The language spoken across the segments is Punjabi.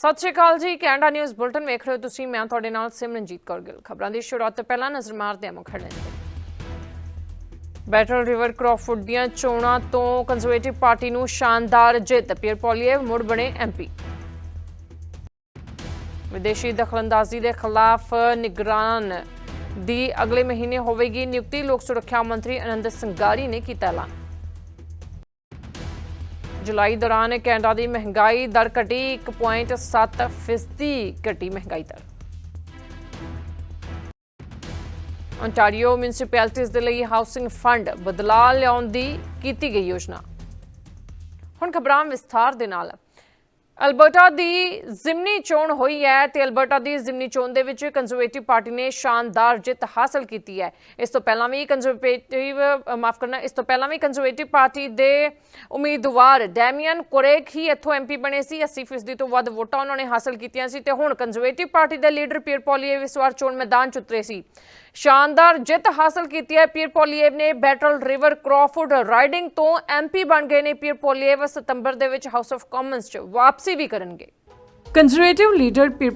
ਸਤਿ ਸ਼੍ਰੀ ਅਕਾਲ ਜੀ, ਕੈਨੇਡਾ ਨਿਊਜ਼ ਬੁਲਟਨ ਵੇਖ ਰਹੇ ਹੋ ਤੁਸੀਂ, ਮੈਂ ਤੁਹਾਡੇ ਨਾਲ ਸਿਮਰਨਜੀਤ ਕੌਰ ਗਿੱਲ। ਖਬਰਾਂ ਦੀ ਸ਼ੁਰੂਆਤ ਤੋਂ ਪਹਿਲਾਂ ਨਜ਼ਰ ਮਾਰਦੇ ਹਾਂ ਮੁੱਖ ਹੈਡਲਾਈਨਸ ਬੈਟਲ ਰਿਵਰ ਕ੍ਰੌਫੋਰਡ ਦੀਆਂ ਚੋਣਾਂ ਤੋਂ ਕੰਜ਼ਰਵੇਟਿਵ ਪਾਰਟੀ ਨੂੰ ਸ਼ਾਨਦਾਰ ਜਿੱਤ ਪੀਅਰ ਪੋਲੀਏਵ ਮੁੜ ਬਣੇ ਐਮਪੀ ਵਿਦੇਸ਼ੀ ਦਖਲਅੰਦਾਜ਼ੀ ਦੇ ਖਿਲਾਫ ਨਿਗਰਾਨ ਦੀ ਅਗਲੇ ਮਹੀਨੇ ਹੋਵੇਗੀ ਨਿਯੁਕਤੀ, ਲੋਕ ਸੁਰੱਖਿਆ ਮੰਤਰੀ ਅਨੰਦ ਸੰਗਾਰੀ ਨੇ ਕੀਤਾ ਐਲਾਨ। ਜੁਲਾਈ ਦੌਰਾਨ ਕੈਨੇਡਾ ਦੀ ਮਹਿੰਗਾਈ ਦਰ ਘਟੀ 1.7 ਫੀਸਦੀ ਘਟੀ ਮਹਿੰਗਾਈ ਦਰ। ontario ਮਿਊਨਿਸਪੈਲਿਟੀਜ਼ ਦੇ ਲਈ ਹਾਊਸਿੰਗ ਫੰਡ ਬਦਲਾਅ ਲਿਆਉਣ ਦੀ ਕੀਤੀ ਗਈ ਯੋਜਨਾ। ਹੁਣ ਖਬਰਾਂ ਵਿਸਥਾਰ ਦੇ ਨਾਲ। ਅਲਬਰਟਾ ਦੀ ਜ਼ਿਮਨੀ ਚੋਣ ਹੋਈ ਹੈ ਤੇ ਅਲਬਰਟਾ ਦੀ ਜ਼ਿਮਨੀ ਚੋਣ ਦੇ ਵਿੱਚ ਕੰਜ਼ਰਵੇਟਿਵ ਪਾਰਟੀ ਨੇ ਸ਼ਾਨਦਾਰ ਜਿੱਤ ਹਾਸਲ ਕੀਤੀ ਹੈ। ਇਸ ਤੋਂ ਪਹਿਲਾਂ ਵੀ ਕੰਜ਼ਰਵੇਟਿਵ ਮਾਫ ਕਰਨਾ, ਇਸ ਤੋਂ ਪਹਿਲਾਂ ਵੀ ਕੰਜ਼ਰਵੇਟਿਵ ਪਾਰਟੀ ਦੇ ਉਮੀਦਵਾਰ ਡੈਮੀਅਨ ਕੋਰੇਕ ਹੀ ਇੱਥੋਂ ਐਮਪੀ ਬਣੇ ਸੀ। 80% ਤੋਂ ਵੱਧ ਵੋਟਾਂ ਉਹਨਾਂ ਨੇ ਹਾਸਲ ਕੀਤੀਆਂ ਸੀ ਤੇ ਹੁਣ ਕੰਜ਼ਰਵੇਟਿਵ ਪਾਰਟੀ ਦੇ ਲੀਡਰ ਪੀਅਰ ਪੋਲੀਏਵ ਇਸ ਵਾਰ ਚੋਣ ਮੈਦਾਨ 'ਚ ਉਤਰੇ ਸੀ। ਸ਼ਾਨਦਾਰ ਜਿੱਤ ਹਾਸਲ ਕੀਤੀ ਹੈ ਪੀਅਰ ਪੋਲੀਏਵ ਨੇ ਬੈਟਲ ਰਿਵਰ ਕ੍ਰੌਫੋਰਡ ਰਾਈਡਿੰਗ ਤੋਂ ਐਮਪੀ ਬਣ ਗਏ ਨੇ ਪੀਅਰ ਪੋਲੀਏਵ ਸਤੰਬਰ ਦੇ ਵਿੱਚ ਹਾਊਸ ਆਫ ਕਾਮਨਸ 'ਚ ਵਾਪਸੀ ਵੀ ਕਰਨਗੇ। ਕੰਜ਼ਰਵੇਟਿਵ ਲੀਡਰ ਪੀਰ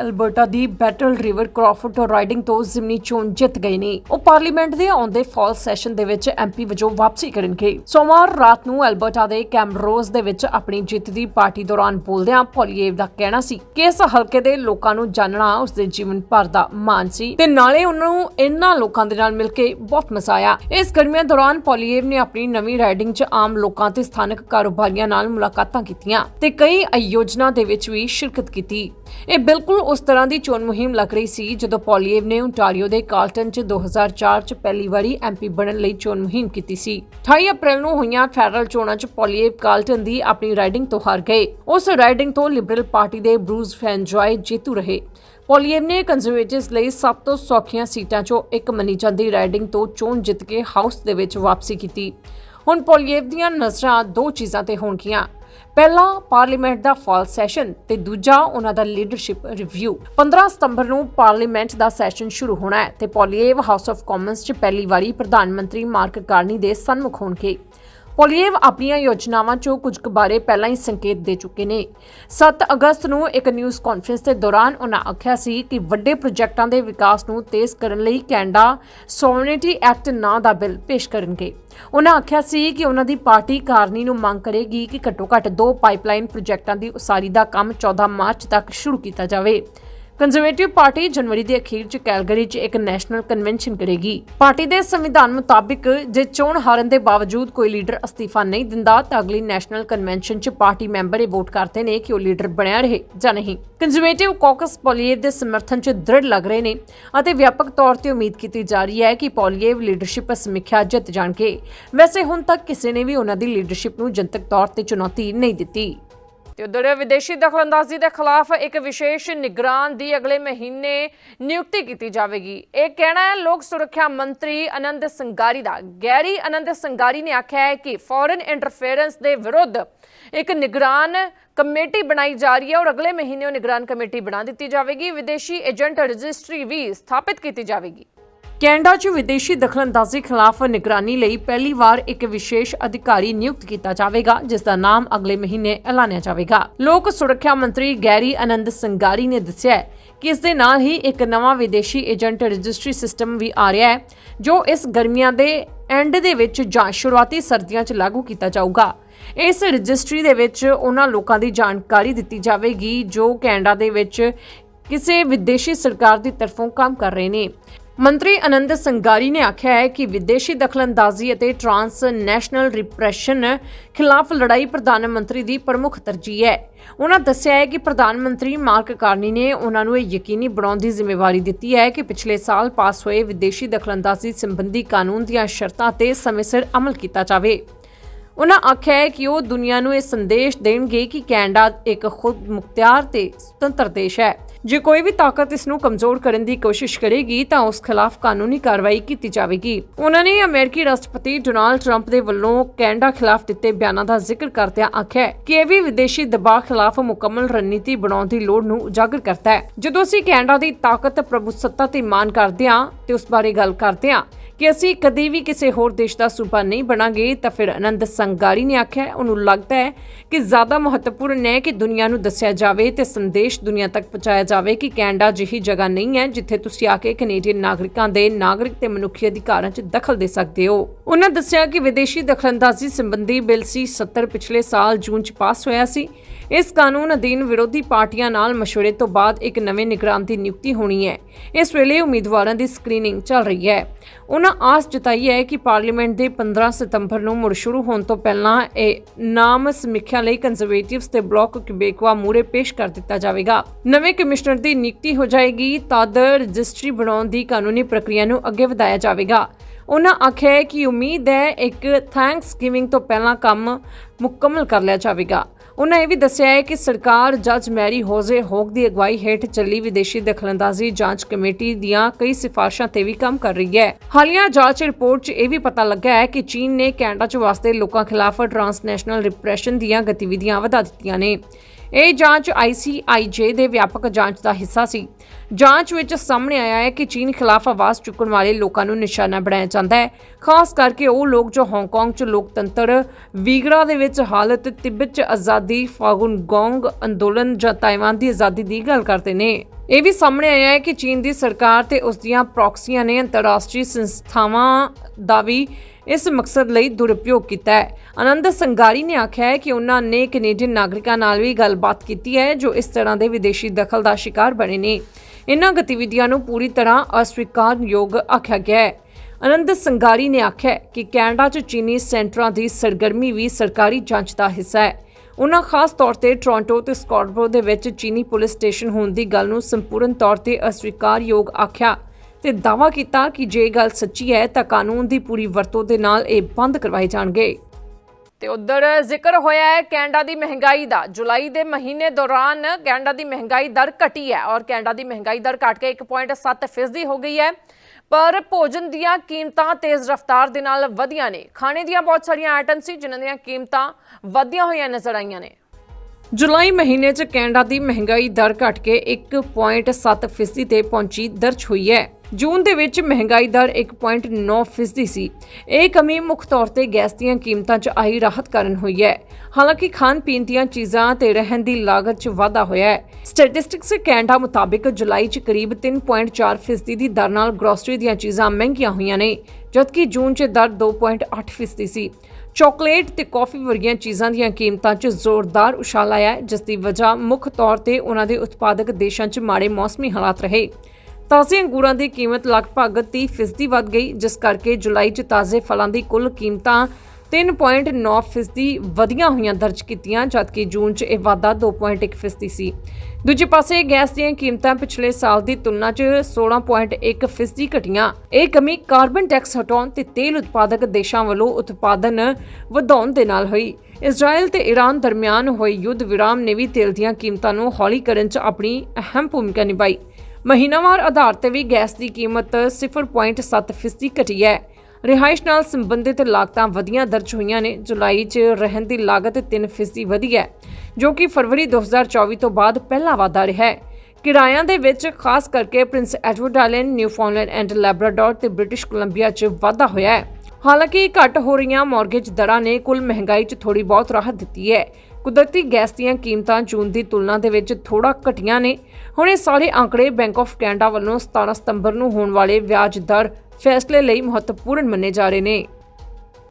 ਅਲਬਰਟਾ ਦੀ ਬੈਟਲ ਰਿਵਰ ਕ੍ਰੌਫੋਰਡ ਰਾਈਡਿੰਗ ਤੋਂ ਜ਼ਿਮਨੀ ਚੋਣ ਜਿੱਤ ਗਏ ਨੇ। ਉਹ ਪਾਰਲੀਮੈਂਟ ਦੇ ਆਉਂਦੇ ਫਾਲ ਸੈਸ਼ਨ ਦੇ ਵਿੱਚ ਐਮਪੀ ਵਜੋਂ ਵਾਪਸੀ ਕਰਨਗੇ। ਸੋਮਵਾਰ ਰਾਤ ਨੂੰ ਅਲਬਰਟਾ ਦੇ ਕੈਮਰੋਜ਼ ਦੇ ਵਿੱਚ ਆਪਣੀ ਜਿੱਤ ਦੀ ਪਾਰਟੀ ਦੌਰਾਨ ਬੋਲਦਿਆਂ ਪੋਲੀਏਵ ਦਾ ਕਹਿਣਾ ਸੀ ਕਿ ਇਸ ਹਲਕੇ ਦੇ ਲੋਕਾਂ ਨੂੰ ਜਾਣਨਾ ਉਸਦੇ ਜੀਵਨ ਭਰ ਦਾ ਮਾਣ ਸੀ ਤੇ ਨਾਲੇ ਉਹਨਾਂ ਨੂੰ ਇਹਨਾਂ ਲੋਕਾਂ ਦੇ ਨਾਲ ਮਿਲ ਕੇ ਬਹੁਤ ਮਜ਼ਾ ਆਇਆ। ਇਸ ਗਰਮੀਆਂ ਦੌਰਾਨ ਪੋਲੀਏਵ ਨੇ ਆਪਣੀ ਨਵੀਂ ਰਾਈਡਿੰਗ 'ਚ ਆਮ ਲੋਕਾਂ ਤੇ ਸਥਾਨਕ ਕਾਰੋਬਾਰੀਆਂ ਨਾਲ ਮੁਲਾਕਾਤਾਂ ਕੀਤੀਆਂ ਤੇ ਕਈ ਆਯੋਜਨਾ ਦੇ ਵਿੱਚ ਵੀ ਸ਼ਿਰਕਤ ਕੀਤੀ। ਇਹ ਬਿਲਕੁਲ ਉਸ ਤਰ੍ਹਾਂ ਦੀ ਚੋਣ ਮੁਹਿੰਮ ਲੱਗ ਰਹੀ ਸੀ ਜਦੋਂ ਪੋਲੀਏਵ ਨੇ ਓਨਟਾਰੀਓ ਦੇ ਕਾਲਟਨ 'ਚ 2004 'ਚ ਪਹਿਲੀ ਵਾਰੀ ਐਮਪੀ ਬਣਨ ਲਈ ਚੋਣ ਮੁਹਿੰਮ ਕੀਤੀ ਸੀ। 28 ਅਪ੍ਰੈਲ ਨੂੰ ਹੋਈਆਂ ਫੈਡਰਲ ਚੋਣਾਂ 'ਚ ਪੋਲੀਏਵ ਕਾਲਟਨ ਦੀ ਆਪਣੀ ਰਾਈਡਿੰਗ ਤੋਂ ਹਾਰ ਗਏ। ਉਸ ਰਾਈਡਿੰਗ ਤੋਂ ਲਿਬਰਲ ਪਾਰਟੀ ਦੇ ਬਰੂਸ ਫੈਨਜੋਏ ਜੇਤੂ ਰਹੇ। ਪੋਲੀਏਵ ਨੇ ਕੰਜ਼ਰਵੇਟਿਵਸ ਲਈ ਸਭ ਤੋਂ ਸੌਖੀਆਂ ਸੀਟਾਂ 'ਚੋਂ ਇੱਕ ਮੰਨੀ ਜਾਂਦੀ ਰਾਈਡਿੰਗ ਤੋਂ ਚੋਣ ਜਿੱਤ ਕੇ ਹਾਊਸ ਦੇ ਵਿੱਚ ਵਾਪਸੀ ਕੀਤੀ। ਹੁਣ ਪੋਲੀਏਵ ਦੀਆਂ ਨਜ਼ਰਾਂ ਦੋ ਚੀਜ਼ਾਂ ਤੇ ਹੋਣਗੀਆਂ। ਪਹਿਲਾ ਪਾਰਲੀਮੈਂਟ ਦਾ ਫਾਲ ਸੈਸ਼ਨ ਤੇ ਦੂਜਾ ਉਹਨਾਂ ਦਾ ਲੀਡਰਸ਼ਿਪ ਰਿਵਿਊ। 15 ਸਤੰਬਰ ਨੂੰ ਪਾਰਲੀਮੈਂਟ ਦਾ ਸੈਸ਼ਨ ਸ਼ੁਰੂ ਹੋਣਾ ਹੈ ਤੇ ਪੋਲੀਏਵ ਹਾਊਸ ਆਫ ਕਾਮਨਸ 'ਚ ਪਹਿਲੀ ਵਾਰੀ ਪ੍ਰਧਾਨ ਮੰਤਰੀ ਮਾਰਕ ਕਾਰਨੀ ਦੇ ਸਨਮੁਖ ਹੋਣਗੇ। ਪੋਲੀਏਵ ਆਪਣੀਆਂ ਯੋਜਨਾਵਾਂ 'ਚੋਂ ਕੁਝ ਕੁ ਬਾਰੇ ਪਹਿਲਾਂ ਹੀ ਸੰਕੇਤ ਦੇ ਚੁੱਕੇ ਨੇ। 7 ਅਗਸਤ ਨੂੰ ਇੱਕ ਨਿਊਜ਼ ਕਾਨਫਰੰਸ ਦੇ ਦੌਰਾਨ ਉਹਨਾਂ ਆਖਿਆ ਸੀ ਕਿ ਵੱਡੇ ਪ੍ਰੋਜੈਕਟਾਂ ਦੇ ਵਿਕਾਸ ਨੂੰ ਤੇਜ਼ ਕਰਨ ਲਈ ਕੈਨੇਡਾ ਸੋਵਰਨਿਟੀ ਐਕਟ ਨਾਂ ਦਾ ਬਿੱਲ ਪੇਸ਼ ਕਰਨਗੇ। ਉਹਨਾਂ ਆਖਿਆ ਸੀ ਕਿ ਉਹਨਾਂ ਦੀ ਪਾਰਟੀ ਕਾਰਨੀ ਨੂੰ ਮੰਗ ਕਰੇਗੀ ਕਿ ਘੱਟੋ-ਘੱਟ ਦੋ ਪਾਈਪਲਾਈਨ ਪ੍ਰੋਜੈਕਟਾਂ ਦੀ ਉਸਾਰੀ ਦਾ ਕੰਮ 14 ਮਾਰਚ ਤੱਕ ਸ਼ੁਰੂ ਕੀਤਾ ਜਾਵੇ। ਕੰਜ਼ਰਵੇਟਿਵ ਪਾਰਟੀ ਜਨਵਰੀ ਦੇ ਅਖੀਰ 'ਚ ਕੈਲਗਰੀ 'ਚ ਇੱਕ ਨੈਸ਼ਨਲ ਕਨਵੈਨਸ਼ਨ ਕਰੇਗੀ। ਪਾਰਟੀ ਦੇ ਸੰਵਿਧਾਨ ਮੁਤਾਬਿਕ ਜੇ ਚੋਣ ਹਾਰਨ ਦੇ ਬਾਵਜੂਦ ਕੋਈ ਲੀਡਰ ਅਸਤੀਫਾ ਨਹੀਂ ਦਿੰਦਾ, ਤਾਂ ਅਗਲੀ ਨੈਸ਼ਨਲ ਕਨਵੈਨਸ਼ਨ 'ਚ ਪਾਰਟੀ ਮੈਂਬਰ ਇਹ ਵੋਟ ਕਰਦੇ ਨੇ ਕਿ ਉਹ ਲੀਡਰ ਬਣਿਆ ਰਹੇ ਜਾਂ ਨਹੀਂ। ਕੰਜ਼ਰਵੇਟਿਵ ਕਾਕਸ ਪੋਲੀਏਵ ਦੇ ਸਮਰਥਨ 'ਚ ਦ੍ਰਿੜ ਲੱਗ ਰਹੇ ਨੇ ਅਤੇ ਵਿਆਪਕ ਤੌਰ ਤੇ ਉਮੀਦ ਕੀਤੀ ਜਾ ਰਹੀ ਹੈ ਕਿ ਪੋਲੀਏਵ ਲੀਡਰਸ਼ਿਪ ਸਮੀਖਿਆ ਜਿੱਤ ਜਾਣਗੇ। ਵੈਸੇ ਹੁਣ ਤੱਕ ਕਿਸੇ ਨੇ ਵੀ ਉਹਨਾਂ ਦੀ ਲੀਡਰਸ਼ਿਪ ਨੂੰ ਜਨਤਕ ਤੌਰ ਤੇ ਚੁਣੌਤੀ ਨਹੀਂ ਦਿੱਤੀ। ਤੇ ਉਧਰ ਵਿਦੇਸ਼ੀ ਦਖਲਅੰਦਾਜ਼ੀ ਦੇ ਖਿਲਾਫ ਇੱਕ ਵਿਸ਼ੇਸ਼ ਨਿਗਰਾਨ ਦੀ ਅਗਲੇ ਮਹੀਨੇ ਨਿਯੁਕਤੀ ਕੀਤੀ ਜਾਵੇਗੀ। ਇਹ ਕਹਿਣਾ ਹੈ, ਲੋਕ ਸੁਰੱਖਿਆ ਮੰਤਰੀ ਆਨੰਦ ਸੰਗਾਰੀ ਦਾ। ਗੈਰੀ ਆਨੰਦ ਸੰਗਾਰੀ ਨੇ ਆਖਿਆ ਹੈ ਕਿ ਫੋਰਨ ਇੰਟਰਫੇਰੈਂਸ ਦੇ ਵਿਰੁੱਧ ਇੱਕ ਨਿਗਰਾਨ ਕਮੇਟੀ ਬਣਾਈ ਜਾ ਰਹੀ ਹੈ ਔਰ ਅਗਲੇ ਮਹੀਨੇ ਉਹ ਨਿਗਰਾਨ ਕਮੇਟੀ ਬਣਾ ਦਿੱਤੀ ਜਾਵੇਗੀ। ਵਿਦੇਸ਼ੀ ਏਜੰਟ ਰਜਿਸਟਰੀ ਵੀ ਸਥਾਪਿਤ ਕੀਤੀ ਜਾਵੇਗੀ। ਕੈਨੇਡਾ 'ਚ ਵਿਦੇਸ਼ੀ ਦਖਲਅੰਦਾਜ਼ੀ ਖਿਲਾਫ ਨਿਗਰਾਨੀ ਲਈ ਪਹਿਲੀ ਵਾਰ ਇੱਕ ਵਿਸ਼ੇਸ਼ ਅਧਿਕਾਰੀ ਨਿਯੁਕਤ ਕੀਤਾ ਜਾਵੇਗਾ, ਜਿਸ ਦਾ ਨਾਮ ਅਗਲੇ ਮਹੀਨੇ ਐਲਾਨਿਆ ਜਾਵੇਗਾ। ਲੋਕ ਸੁਰੱਖਿਆ ਮੰਤਰੀ ਗੈਰੀ ਆਨੰਦ ਸੰਗਾਰੀ ਨੇ ਦੱਸਿਆ ਕਿ ਇਸ ਦੇ ਨਾਲ ਹੀ ਇੱਕ ਨਵਾਂ ਵਿਦੇਸ਼ੀ ਏਜੰਟ ਰਜਿਸਟਰੀ ਸਿਸਟਮ ਵੀ ਆ ਰਿਹਾ ਹੈ, ਜੋ ਇਸ ਗਰਮੀਆਂ ਦੇ ਐਂਡ ਦੇ ਵਿੱਚ ਜਾਂ ਸ਼ੁਰੂਆਤੀ ਸਰਦੀਆਂ 'ਚ ਲਾਗੂ ਕੀਤਾ ਜਾਊਗਾ। ਇਸ ਰਜਿਸਟਰੀ ਦੇ ਵਿੱਚ ਉਹਨਾਂ ਲੋਕਾਂ ਦੀ ਜਾਣਕਾਰੀ ਦਿੱਤੀ ਜਾਵੇਗੀ ਜੋ ਕੈਨੇਡਾ ਦੇ ਵਿੱਚ ਕਿਸੇ ਵਿਦੇਸ਼ੀ ਸਰਕਾਰ ਦੀ ਤਰਫੋਂ ਕੰਮ ਕਰ ਰਹੇ ਨੇ। ਮੰਤਰੀ ਆਨੰਦ ਸੰਗਾਰੀ ਨੇ ਆਖਿਆ ਹੈ ਕਿ ਵਿਦੇਸ਼ੀ ਦਖਲਅੰਦਾਜ਼ੀ ਅਤੇ ਟਰਾਂਸਨੈਸ਼ਨਲ ਰਿਪਰੈਸ਼ਨ ਖਿਲਾਫ ਲੜਾਈ ਪ੍ਰਧਾਨ ਮੰਤਰੀ ਦੀ ਪ੍ਰਮੁੱਖ ਤਰਜੀਹ ਹੈ। ਉਹਨਾਂ ਦੱਸਿਆ ਹੈ ਕਿ ਪ੍ਰਧਾਨ ਮੰਤਰੀ ਮਾਰਕ ਕਾਰਨੀ ਨੇ ਉਹਨਾਂ ਨੂੰ ਇਹ ਯਕੀਨੀ ਬਣਾਉਣ ਦੀ ਜ਼ਿੰਮੇਵਾਰੀ ਦਿੱਤੀ ਹੈ ਕਿ ਪਿਛਲੇ ਸਾਲ ਪਾਸ ਹੋਏ ਵਿਦੇਸ਼ੀ ਦਖਲਅੰਦਾਜ਼ੀ ਸੰਬੰਧੀ ਕਾਨੂੰਨ ਦੀਆਂ ਸ਼ਰਤਾਂ ਤੇ ਸਮੇਂ ਸਿਰ ਅਮਲ ਕੀਤਾ ਜਾਵੇ। ਉਹਨਾਂ ਆਖਿਆ ਹੈ ਕਿ ਉਹ ਦੁਨੀਆ ਨੂੰ ਇਹ ਸੰਦੇਸ਼ ਦੇਣਗੇ ਕਿ ਕੈਨੇਡਾ ਇੱਕ ਖੁਦ ਮੁਖਤਿਆਰ ਤੇ ਸੁਤੰਤਰ ਦੇਸ਼ ਹੈ। ਜੇ ਕੋਈ ਵੀ ਤਾਕਤ ਇਸ ਨੂੰ ਕਮਜ਼ੋਰ ਕਰਨ ਦੀ ਕੋਸ਼ਿਸ਼ ਕਰੇਗੀ, ਤਾਂ ਉਸ ਖਿਲਾਫ ਕਾਨੂੰਨੀ ਕਾਰਵਾਈ ਕੀਤੀ ਜਾਵੇਗੀ। ਉਹਨਾਂ ਨੇ ਅਮਰੀਕੀ ਰਾਸ਼ਟਰਪਤੀ ਡੋਨਾਲਡ ਟਰੰਪ ਦੇ ਵੱਲੋਂ ਕੈਨੇਡਾ ਖਿਲਾਫ ਦਿੱਤੇ ਬਿਆਨਾਂ ਦਾ ਜ਼ਿਕਰ ਕਰਦਿਆਂ ਆਖਿਆ ਕਿ ਇਹ ਵੀ ਵਿਦੇਸ਼ੀ ਦਬਾਅ ਖਿਲਾਫ ਮੁਕੰਮਲ ਰਣਨੀਤੀ ਬਣਾਉਣ ਦੀ ਲੋੜ ਨੂੰ ਉਜਾਗਰ ਕਰਦਾ ਹੈ। ਜਦੋਂ ਅਸੀਂ ਕੈਨੇਡਾ ਦੀ ਤਾਕਤ, ਪ੍ਰਭੂਸੱਤਾ ਤੇ ਮਾਨ ਕਰਦੇ ਹਾਂ, ਤੇ ਉਸ ਬਾਰੇ ਗੱਲ ਕਰਦੇ ਹਾਂ ਕਿ ਅਸੀਂ ਕਦੇ ਵੀ ਕਿਸੇ ਹੋਰ ਦੇਸ਼ ਦਾ ਸੂਬਾ ਨਹੀਂ ਬਣਾਂਗੇ, ਤਾਂ ਫਿਰ ਆਨੰਦ ਸੰਗਾਰੀ ਨੇ ਆਖਿਆ ਉਹਨੂੰ ਲੱਗਦਾ ਹੈ ਕਿ ਜ਼ਿਆਦਾ ਮਹੱਤਵਪੂਰਨ ਹੈ ਕਿ ਦੁਨੀਆ ਨੂੰ ਦੱਸਿਆ ਜਾਵੇ ਤੇ ਸੰਦੇਸ਼ ਦੁਨੀਆ ਤੱਕ ਪਹੁੰਚਾਇਆ ਜਾਵੇ ਕਿ ਕੈਨੇਡਾ ਜਿਹੀ ਜਗ੍ਹਾ ਨਹੀਂ ਹੈ ਜਿੱਥੇ ਤੁਸੀਂ ਆ ਕੇ ਕੈਨੇਡੀਅਨ ਨਾਗਰਿਕਾਂ ਦੇ ਨਾਗਰਿਕ ਤੇ ਮਨੁੱਖੀ ਅਧਿਕਾਰਾਂ 'ਚ ਦਖਲ ਦੇ ਸਕਦੇ ਹੋ। ਉਹਨਾਂ ਦੱਸਿਆ ਕਿ ਵਿਦੇਸ਼ੀ ਦਖਲਅੰਦਾਜ਼ੀ ਸੰਬੰਧੀ ਬਿੱਲ ਸੀ 70 ਪਿਛਲੇ ਸਾਲ ਜੂਨ 'ਚ ਪਾਸ ਹੋਇਆ ਸੀ। ਇਸ ਕਾਨੂੰਨ ਅਧੀਨ ਵਿਰੋਧੀ ਪਾਰਟੀਆਂ ਨਾਲ ਮਸ਼ਵਰੇ ਤੋਂ ਬਾਅਦ ਇੱਕ ਨਵੇਂ ਨਿਗਰਾਨ ਦੀ ਨਿਯੁਕਤੀ ਹੋਣੀ ਹੈ। ਇਸ ਵੇਲੇ ਉਮੀਦਵਾਰਾਂ ਦੀ ਸਕਰੀਨਿੰਗ ਚੱਲ ਰਹੀ ਹੈ। ਉਹਨਾਂ ਆਸ ਜਤਾਈ ਹੈ ਕਿ ਪਾਰਲੀਮੈਂਟ ਦੇ 15 ਸਤੰਬਰ ਨੂੰ ਮੁੜ ਸ਼ੁਰੂ ਹੋਣ ਤੋਂ ਪਹਿਲਾਂ ਇਹ ਨਾਮ ਸਮੀਖਿਆ ਲਈ ਕੰਜ਼ਰਵੇਟਿਵਸ ਤੇ ਬਲਾਕ ਕਿਬੇਕਵਾ ਮੂਰੇ ਪੇਸ਼ ਕਰ ਦਿੱਤਾ ਜਾਵੇਗਾ। ਨਵੇਂ ਕਮਿਸ਼ਨਰ ਦੀ ਨਿਯੁਕਤੀ ਹੋ ਜਾਏਗੀ ਤਦ ਰਜਿਸਟਰੀ ਬਣਾਉਣ ਦੀ ਕਾਨੂੰਨੀ ਪ੍ਰਕਿਰਿਆ ਨੂੰ ਅੱਗੇ ਵਧਾਇਆ ਜਾਵੇਗਾ। ਉਹਨਾਂ ਆਖਿਆ ਹੈ ਕਿ ਉਮੀਦ ਹੈ ਇੱਕ ਥੈਂਕਸ ਗਿਵਿੰਗ ਤੋਂ ਪਹਿਲਾਂ ਕੰਮ ਮੁਕੰਮਲ ਕਰ ਲਿਆ ਜਾਵੇਗਾ। ਉਹਨਾਂ ਇਹ ਵੀ ਦੱਸਿਆ ਹੈ ਕਿ ਸਰਕਾਰ ਜੱਜ ਮੈਰੀ ਹੋਜ਼ੇ ਹੋਕ ਦੀ ਅਗਵਾਈ ਹੇਠ ਚੱਲੀ ਵਿਦੇਸ਼ੀ ਦਖਲਅੰਦਾਜ਼ੀ ਜਾਂਚ ਕਮੇਟੀ ਦੀਆਂ ਕਈ ਸਿਫਾਰਸ਼ਾਂ ਤੇ ਵੀ ਕੰਮ ਕਰ ਰਹੀ ਹੈ। ਹਾਲੀਆ ਜਾਂਚ ਰਿਪੋਰਟ 'ਚ ਇਹ ਵੀ ਪਤਾ ਲੱਗਾ ਹੈ ਕਿ ਚੀਨ ਨੇ ਕੈਨੇਡਾ 'ਚ ਵਸਦੇ ਲੋਕਾਂ ਖਿਲਾਫ ਟ੍ਰਾਂਸਨੈਸ਼ਨਲ ਰਿਪਰੈਸ਼ਨ ਦੀਆਂ ਗਤੀਵਿਧੀਆਂ ਵਧਾ ਦਿੱਤੀਆਂ ਨੇ। ਇਹ ਜਾਂਚ ICIJ ਦੇ ਵਿਆਪਕ ਜਾਂਚ ਦਾ ਹਿੱਸਾ ਸੀ। ਜਾਂਚ ਵਿੱਚ ਸਾਹਮਣੇ ਆਇਆ ਹੈ ਕਿ ਚੀਨ ਖਿਲਾਫ ਆਵਾਜ਼ ਚੁੱਕਣ ਵਾਲੇ ਲੋਕਾਂ ਨੂੰ ਨਿਸ਼ਾਨਾ ਬਣਾਇਆ ਜਾਂਦਾ ਹੈ। ਖਾਸ ਕਰਕੇ ਉਹ ਲੋਕ ਜੋ ਹਾਂਗਕਾਂਗ 'ਚ ਲੋਕਤੰਤਰ, ਵੀਗਰਾ ਦੇ ਵਿੱਚ ਹਾਲਤ, ਤਿੱਬਤ 'ਚ ਆਜ਼ਾਦੀ ਫਾਗੁਨ ਗੋਂਗ ਅੰਦੋਲਨ ਜਾਂ ਤਾਈਵਾਨ ਦੀ ਆਜ਼ਾਦੀ ਦੀ ਗੱਲ ਕਰਦੇ ਨੇ। ਇਹ ਵੀ ਸਾਹਮਣੇ ਆਇਆ ਹੈ ਕਿ ਚੀਨ ਦੀ ਸਰਕਾਰ ਤੇ ਉਸ ਦੀਆਂ ਪ੍ਰੌਕਸੀਆਂ ਨੇ ਅੰਤਰਰਾਸ਼ਟਰੀ ਸੰਸਥਾਵਾਂ ਦਾ ਵੀ ਇਸ ਮਕਸਦ ਲਈ ਦੁਰਉਪਯੋਗ ਕੀਤਾ ਹੈ। ਆਨੰਦ ਸੰਗਾਰੀ ਨੇ ਆਖਿਆ ਹੈ ਕਿ ਉਹਨਾਂ ਨੇ ਕੈਨੇਡੀਅਨ ਨਾਗਰਿਕਾਂ ਨਾਲ ਵੀ ਗੱਲਬਾਤ ਕੀਤੀ ਹੈ, ਜੋ ਇਸ ਤਰ੍ਹਾਂ ਦੇ ਵਿਦੇਸ਼ੀ ਦਖਲ ਦਾ ਸ਼ਿਕਾਰ ਬਣੇ ਨੇ। ਇਨ੍ਹਾਂ ਗਤੀਵਿਧੀਆਂ ਨੂੰ ਪੂਰੀ ਤਰ੍ਹਾਂ ਅਸਵੀਕਾਰਯੋਗ ਆਖਿਆ ਗਿਆ ਹੈ। ਅਨੰਦ ਸੰਗਾਰੀ ਨੇ ਆਖਿਆ ਕਿ ਕੈਨੇਡਾ 'ਚ ਚੀਨੀ ਸੈਂਟਰਾਂ ਦੀ ਸਰਗਰਮੀ ਵੀ ਸਰਕਾਰੀ ਜਾਂਚ ਦਾ ਹਿੱਸਾ ਹੈ। ਉਹਨਾਂ ਖਾਸ ਤੌਰ ਤੇ ਟੋਰਾਂਟੋ ਤੇ ਸਕਾਟਬਰੋ ਦੇ ਵਿੱਚ ਚੀਨੀ ਪੁਲਿਸ ਸਟੇਸ਼ਨ ਹੋਣ ਦੀ ਗੱਲ ਨੂੰ ਸੰਪੂਰਨ ਤੌਰ ਤੇ ਅਸਵੀਕਾਰਯੋਗ ਆਖਿਆ। ਤੇ ਦਾਅਵਾ ਕੀਤਾ ਕਿ ਜੇ ਗੱਲ ਸੱਚੀ ਹੈ ਤਾਂ ਕਾਨੂੰਨ ਦੀ ਪੂਰੀ ਵਰਤੋਂ ਦੇ ਨਾਲ ਇਹ ਬੰਦ ਕਰਵਾਏ ਜਾਣਗੇ। ਤੇ ਉਧਰ ਜ਼ਿਕਰ ਹੋਇਆ ਹੈ, ਕੈਨੇਡਾ ਦੀ ਮਹਿੰਗਾਈ ਦਾ। ਜੁਲਾਈ ਦੇ ਮਹੀਨੇ ਦੌਰਾਨ ਕੈਨੇਡਾ ਦੀ ਮਹਿੰਗਾਈ ਦਰ ਘਟੀ ਹੈ ਔਰ ਕੈਨੇਡਾ ਦੀ ਮਹਿੰਗਾਈ ਦਰ ਘਟ ਕੇ 1.7% ਫੀਸਦੀ ਹੋ ਗਈ ਹੈ। ਪਰ ਭੋਜਨ ਦੀਆਂ ਕੀਮਤਾਂ ਤੇਜ਼ ਰਫ਼ਤਾਰ ਦੇ ਨਾਲ ਵਧੀਆਂ ਨੇ। ਖਾਣੇ ਦੀਆਂ ਬਹੁਤ ਸਾਰੀਆਂ ਆਈਟਮ ਸੀ, ਜਿਨ੍ਹਾਂ ਦੀਆਂ ਕੀਮਤਾਂ ਵਧੀਆਂ ਹੋਈਆਂ ਨਜ਼ਰ ਆਈਆਂ ਨੇ। ਜੁਲਾਈ ਮਹੀਨੇ 'ਚ ਕੈਨੇਡਾ ਦੀ ਮਹਿੰਗਾਈ ਦਰ ਘਟ ਕੇ 1.7% ਤੇ ਪਹੁੰਚੀ ਦਰਜ ਹੋਈ ਹੈ। ਜੂਨ ਦੇ ਵਿੱਚ ਮਹਿੰਗਾਈ ਦਰ 1.9 ਫੀਸਦੀ ਸੀ। ਇਹ ਕਮੀ ਮੁੱਖ ਤੌਰ ਤੇ ਗੈਸ ਦੀਆਂ ਕੀਮਤਾਂ 'ਚ ਆਈ ਰਾਹਤ ਕਾਰਨ ਹੋਈ ਹੈ। ਹਾਲਾਂਕਿ ਖਾਣ ਪੀਣ ਦੀਆਂ ਚੀਜ਼ਾਂ ਤੇ ਰਹਿਣ ਦੀ ਲਾਗਤ 'ਚ ਵਾਧਾ ਹੋਇਆ ਹੈ। ਸਟੈਟਿਸਟਿਕਸ ਕੈਨੇਡਾ ਮੁਤਾਬਿਕ ਜੁਲਾਈ 'ਚ ਕਰੀਬ 3.4 ਫੀਸਦੀ ਦੀ ਦਰ ਨਾਲ ਗਰੋਸਰੀ ਦੀਆਂ ਚੀਜ਼ਾਂ ਮਹਿੰਗੀਆਂ ਹੋਈਆਂ ਨੇ, ਜਦਕਿ ਜੂਨ 'ਚ ਦਰ 2.8 ਫੀਸਦੀ ਸੀ। ਚਾਕਲੇਟ ਤੇ ਕਾਫੀ ਵਰਗੀਆਂ ਚੀਜ਼ਾਂ ਦੀਆਂ ਕੀਮਤਾਂ 'ਚ ਜ਼ੋਰਦਾਰ ਉਛਾਲ ਆਇਆ ਹੈ, ਜਿਸ ਦੀ ਵਜ੍ਹਾ ਮੁੱਖ ਤੌਰ ਤੇ ਉਹਨਾਂ ਦੇ ਉਤਪਾਦਕ ਦੇਸ਼ਾਂ 'ਚ ਮਾੜੇ ਮੌਸਮੀ ਹਾਲਾਤ ਰਹੇ। ਤਾਜ਼ੇ ਅੰਗੂਰਾਂ ਦੀ ਕੀਮਤ ਲਗਭਗ 30% ਫੀਸਦੀ ਵੱਧ ਗਈ ਜਿਸ ਕਰਕੇ ਜੁਲਾਈ 'ਚ ਤਾਜ਼ੇ ਫਲਾਂ ਦੀ ਕੁੱਲ ਕੀਮਤਾਂ 3.9% ਫੀਸਦੀ ਵਧੀਆਂ ਹੋਈਆਂ ਦਰਜ ਕੀਤੀਆਂ, ਜਦਕਿ ਜੂਨ 'ਚ ਇਹ ਵਾਧਾ 2.1% ਫੀਸਦੀ ਸੀ। ਦੂਜੇ ਪਾਸੇ ਗੈਸ ਦੀਆਂ ਕੀਮਤਾਂ ਪਿਛਲੇ ਸਾਲ ਦੀ ਤੁਲਨਾ 'ਚ 16.1% ਫੀਸਦੀ ਘਟੀਆਂ। ਇਹ ਕਮੀ ਕਾਰਬਨ ਟੈਕਸ ਹਟਾਉਣ ਤੇ ਤੇਲ ਉਤਪਾਦਕ ਦੇਸ਼ਾਂ ਵੱਲੋਂ ਉਤਪਾਦਨ ਵਧਾਉਣ ਦੇ ਨਾਲ ਹੋਈ। ਇਜ਼ਰਾਈਲ ਤੇ ਈਰਾਨ ਦਰਮਿਆਨ ਹੋਏ ਯੁੱਧ ਵਿਰਾਮ ਨੇ ਵੀ ਤੇਲ ਦੀਆਂ ਕੀਮਤਾਂ ਨੂੰ ਹੌਲੀ ਕਰਨ 'ਚ ਆਪਣੀ ਅਹਿਮ ਭੂਮਿਕਾ ਨਿਭਾਈ। ਮਹੀਨਾਵਾਰ ਆਧਾਰ ਤੇ ਵੀ ਗੈਸ ਦੀ ਕੀਮਤ 0.7% ਫੀਸਦੀ ਘਟੀ ਹੈ। ਰਿਹਾਇਸ਼ ਨਾਲ ਸੰਬੰਧਿਤ ਲਾਗਤਾਂ ਵਧੀਆਂ ਦਰਜ ਹੋਈਆਂ ਨੇ। ਜੁਲਾਈ 'ਚ ਰਹਿਣ ਦੀ ਲਾਗਤ 3% ਫੀਸਦੀ ਵਧੀ ਹੈ, ਜੋ ਕਿ ਫਰਵਰੀ 2024 ਤੋਂ ਬਾਅਦ ਪਹਿਲਾ ਵਾਧਾ ਰਿਹਾ ਹੈ। ਕਿਰਾਇਆਂ ਦੇ ਵਿੱਚ ਖਾਸ ਕਰਕੇ Prince Edward Island Newfoundland and Labrador ਤੇ ਬ੍ਰਿਟਿਸ਼ ਕੋਲੰਬੀਆ 'ਚ ਵਾਧਾ ਹੋਇਆ ਹੈ। ਹਾਲਾਂਕਿ ਘੱਟ ਹੋ ਰਹੀਆਂ ਮਾਰਗੇਜ ਦਰਾਂ ਨੇ ਕੁੱਲ ਮਹਿੰਗਾਈ 'ਚ ਥੋੜੀ ਬਹੁਤ ਰਾਹਤ ਦਿੱਤੀ ਹੈ। ਕੁਦਰਤੀ ਗੈਸ ਦੀਆਂ ਕੀਮਤਾਂ ਜੂਨ ਦੀ ਤੁਲਨਾ ਦੇ ਵਿੱਚ ਥੋੜਾ ਘਟੀਆਂ ਨੇ। ਹੁਣ ਇਹ ਸਾਰੇ ਅੰਕੜੇ ਬੈਂਕ ਆਫ ਕੈਨੇਡਾ ਵੱਲੋਂ 17 ਸਤੰਬਰ ਨੂੰ ਹੋਣ ਵਾਲੇ ਵਿਆਜ ਦਰ ਫੈਸਲੇ ਲਈ ਮਹੱਤਵਪੂਰਨ ਮੰਨੇ ਜਾ ਰਹੇ ਨੇ।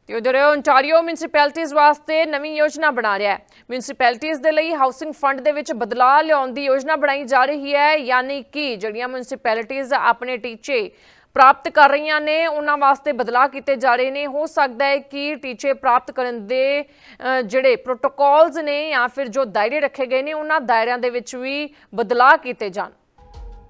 ਤੇ ਉਧਰ ਓਨਟਾਰੀਓ ਮਿਊਨਿਸਪੈਲਿਟੀਜ਼ ਵਾਸਤੇ ਨਵੀਂ ਯੋਜਨਾ ਬਣਾ ਰਿਹਾ ਹੈ। ਮਿਊਨਿਸਪੈਲਿਟੀਜ਼ ਦੇ ਲਈ ਹਾਊਸਿੰਗ ਫੰਡ ਦੇ ਵਿੱਚ ਬਦਲਾਅ ਲਿਆਉਣ ਦੀ ਯੋਜਨਾ ਬਣਾਈ ਜਾ ਰਹੀ ਹੈ। ਯਾਨੀ ਕਿ ਜਿਹੜੀਆਂ ਮਿਊਨਿਸਪੈਲਿਟੀਜ਼ ਆਪਣੇ ਟੀਚੇ ਪ੍ਰਾਪਤ ਕਰ ਰਹੀਆਂ ਨੇ ਉਹਨਾਂ ਵਾਸਤੇ ਬਦਲਾਅ ਕੀਤੇ ਜਾ ਰਹੇ ਨੇ। ਹੋ ਸਕਦਾ ਹੈ ਕਿ ਟੀਚੇ ਪ੍ਰਾਪਤ ਕਰਨ ਦੇ ਜਿਹੜੇ ਪ੍ਰੋਟੋਕਾਲਸ ਨੇ ਜਾਂ ਫਿਰ ਜੋ ਦਾਇਰੇ ਰੱਖੇ ਗਏ ਨੇ ਉਹਨਾਂ ਦਾਇਰਿਆਂ ਦੇ ਵਿੱਚ ਵੀ ਬਦਲਾਅ ਕੀਤੇ ਜਾਣ।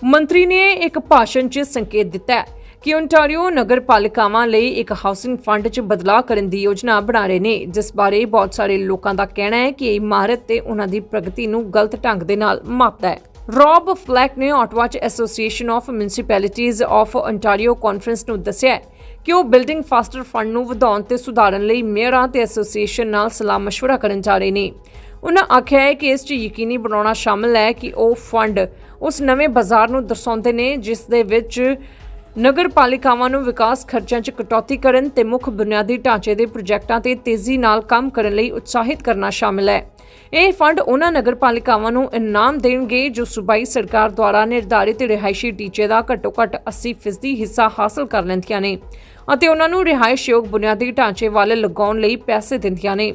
ਮੰਤਰੀ ਨੇ ਇੱਕ ਭਾਸ਼ਣ 'ਚ ਸੰਕੇਤ ਦਿੱਤਾ ਹੈ ਕਿ ਓਨਟਾਰੀਓ ਨਗਰਪਾਲਿਕਾਵਾਂ ਲਈ ਇੱਕ ਹਾਊਸਿੰਗ ਫੰਡ 'ਚ ਬਦਲਾਅ ਕਰਨ ਦੀ ਯੋਜਨਾ ਬਣਾ ਰਹੇ ਨੇ, ਜਿਸ ਬਾਰੇ ਬਹੁਤ ਸਾਰੇ ਲੋਕਾਂ ਦਾ ਕਹਿਣਾ ਹੈ ਕਿ ਇਹ ਇਮਾਰਤ ਤੇ ਉਹਨਾਂ ਦੀ ਪ੍ਰਗਤੀ ਨੂੰ ਗਲਤ ਢੰਗ ਦੇ ਨਾਲ ਮਾਪਦਾ ਹੈ। ਰੌਬ ਫਲੈਕ ਨੇ ਆਟਵਾ 'ਚ Association of Municipalities of Ontario conference ਨੂੰ ਦੱਸਿਆ ਕਿ ਉਹ ਬਿਲਡਿੰਗ ਫਾਸਟਰ ਫੰਡ ਨੂੰ ਵਧਾਉਣ ਤੇ ਸੁਧਾਰਨ ਲਈ ਮੇਅਰਾਂ ਤੇ ਐਸੋਸੀਏਸ਼ਨ ਨਾਲ ਸਲਾਹ ਮਸ਼ਵਰਾ ਕਰਨ ਜਾ ਰਹੇ ਨੇ। ਉਹਨਾਂ ਆਖਿਆ ਹੈ ਕਿ ਇਸ 'ਚ ਯਕੀਨੀ ਬਣਾਉਣਾ ਸ਼ਾਮਲ ਹੈ ਕਿ ਉਹ ਫੰਡ ਉਸ ਨਵੇਂ ਬਾਜ਼ਾਰ ਨੂੰ ਦਰਸਾਉਂਦੇ ਨੇ, ਜਿਸ ਦੇ ਵਿੱਚ ਨਗਰ ਪਾਲਿਕਾਵਾਂ ਨੂੰ ਵਿਕਾਸ ਖਰਚਿਆਂ 'ਚ ਕਟੌਤੀ ਕਰਨ ਤੇ ਮੁੱਖ ਬੁਨਿਆਦੀ ਢਾਂਚੇ ਦੇ ਪ੍ਰੋਜੈਕਟਾਂ ਤੇ ਤੇਜ਼ੀ ਨਾਲ ਕੰਮ ਕਰਨ ਲਈ ਉਤਸ਼ਾਹਿਤ ਕਰਨਾ ਸ਼ਾਮਿਲ ਹੈ। ਇਹ ਫੰਡ ਉਹਨਾਂ ਨਗਰ ਪਾਲਿਕਾਵਾਂ ਨੂੰ ਇਨਾਮ ਦੇਣਗੇ ਜੋ ਸੂਬਾਈ ਸਰਕਾਰ ਦੁਆਰਾ ਨਿਰਧਾਰਿਤ ਰਿਹਾਇਸ਼ੀ ਟੀਚੇ ਦਾ ਘੱਟੋ-ਘੱਟ 80% ਹਿੱਸਾ ਹਾਸਲ ਕਰ ਲੈਂਦੀਆਂ ਨੇ ਅਤੇ ਉਹਨਾਂ ਨੂੰ ਰਿਹਾਇਸ਼ਯੋਗ ਬੁਨਿਆਦੀ ਢਾਂਚੇ ਵੱਲ ਲਗਾਉਣ ਲਈ ਪੈਸੇ ਦਿੰਦੀਆਂ ਨੇ।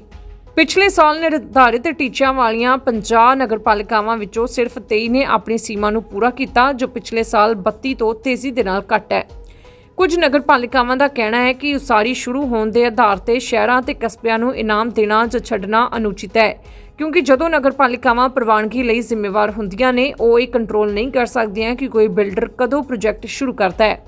ਪਿਛਲੇ ਸਾਲ ਨਿਰਧਾਰਿਤ ਟੀਚਿਆਂ ਵਾਲੀਆਂ 50 ਨਗਰਪਾਲਿਕਾਵਾਂ ਵਿੱਚੋਂ ਸਿਰਫ 23 ਨੇ ਆਪਣੀ ਸੀਮਾ ਨੂੰ ਪੂਰਾ ਕੀਤਾ, ਜੋ ਪਿਛਲੇ ਸਾਲ 32 ਤੋਂ ਤੇਜ਼ੀ ਦੇ ਨਾਲ ਘੱਟ ਹੈ। ਕੁਝ ਨਗਰਪਾਲਿਕਾਵਾਂ ਦਾ ਕਹਿਣਾ ਹੈ ਕਿ ਉਸਾਰੀ ਸ਼ੁਰੂ ਹੋਣ ਦੇ ਆਧਾਰ ਤੇ ਸ਼ਹਿਰਾਂ ਤੇ ਕਸਬਿਆਂ ਨੂੰ ਇਨਾਮ ਦੇਣਾ ਜਾਂ ਛੱਡਣਾ ਅਨੁਚਿਤ ਹੈ, ਕਿਉਂਕਿ ਜਦੋਂ ਨਗਰਪਾਲਿਕਾਵਾਂ ਪ੍ਰਵਾਨਗੀ ਲਈ ਜ਼ਿੰਮੇਵਾਰ ਹੁੰਦੀਆਂ ਨੇ, ਉਹ ਇਹ ਕੰਟਰੋਲ ਨਹੀਂ ਕਰ ਸਕਦੀਆਂ ਕਿ ਕੋਈ ਬਿਲਡਰ ਕਦੋਂ ਪ੍ਰੋਜੈਕਟ ਸ਼ੁਰੂ ਕਰਦਾ ਹੈ।